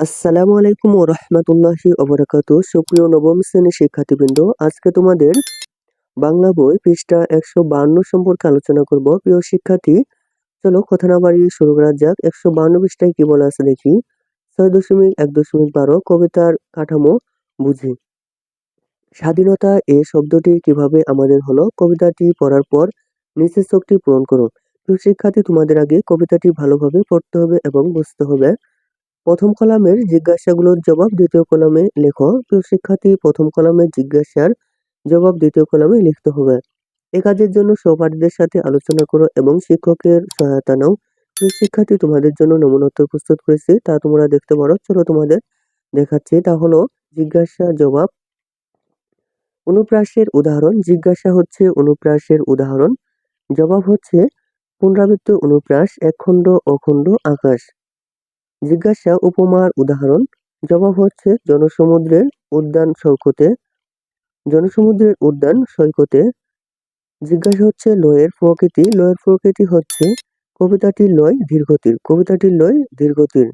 আসসালামু আলাইকুম ও রহমতুল্লাহি অবরাকাত সুপ্রিয় নবম শ্রেণির শিক্ষার্থীবৃন্দ, আজকে তোমাদের বাংলা বই পৃষ্ঠা একশো বান্ন সম্পর্কে আলোচনা করব। প্রিয় শিক্ষার্থী, চলো কথা না বাড়িয়ে শুরু করা যাক। একশো বান্ন পৃষ্ঠায় কি বলা আছে দেখি। ছয় দশমিক এক দশমিক বারো, কবিতার কাঠামো বুঝি। স্বাধীনতা এ শব্দটি কীভাবে আমাদের হলো? কবিতাটি পড়ার পর নিচের চোখটি পূরণ করো প্রিয় শিক্ষার্থী, তোমাদের আগে কবিতাটি ভালোভাবে পড়তে হবে এবং বুঝতে হবে। প্রথম কলামের জিজ্ঞাসাগুলোর জবাব দ্বিতীয় কলামে লেখো। প্রিয় শিক্ষার্থী, প্রথম কলামের জিজ্ঞাসার জবাব দ্বিতীয় কলামে লিখতে হবে। এ কাজের জন্য সহপাঠীদের সাথে আলোচনা করো এবং শিক্ষকের সহায়তা নাও। প্রিয় শিক্ষার্থী, তোমাদের জন্য নমুনোত্তর প্রস্তুত করেছি। তা তোমরা দেখতে পারো। চলো তোমাদের দেখাচ্ছি। তা হলো জিজ্ঞাসা জবাব। অনুপ্রাসের উদাহরণ। জিজ্ঞাসা হচ্ছে অনুপ্রাসের উদাহরণ। জবাব হচ্ছে, পুনরাবৃত্ত অনুপ্রাস একখণ্ড অখণ্ড আকাশ। জিজ্ঞাসা উপমার উদাহরণ, জবাব হচ্ছে জনসমুদ্রের উদ্যান সৈকতে, জনসমুদ্রের উদ্যান সৈকতে। জিজ্ঞাসা হচ্ছে লয়ের প্রকৃতি লয়ের প্রকৃতি হচ্ছে কবিতাটির লয় দীর্ঘতির, কবিতাটির লয় দীর্ঘতির।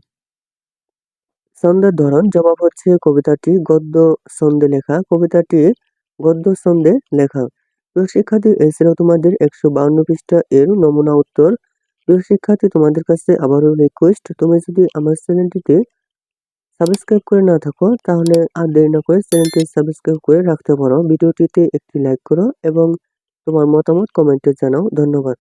ছন্দের ধরন, জবাব হচ্ছে কবিতাটি গদ্য ছন্দে লেখা, কবিতাটি গদ্য ছন্দে লেখা। প্রিয় শিক্ষার্থী এছাড়াও তোমাদের একশো বাউন্ন পৃষ্ঠা এর নমুনা উত্তর। প্রিয় শিক্ষার্থী, তোমাদের কাছে আবারও রিকোয়েস্ট তুমি যদি আমার চ্যানেলটিতে সাবস্ক্রাইব করে না থাকো, তাহলে আর দেরি না করে চ্যানেলটি সাবস্ক্রাইব করে রাখতে পারো। ভিডিওটিতে একটি লাইক করো এবং তোমার মতামত কমেন্টে জানাও। ধন্যবাদ।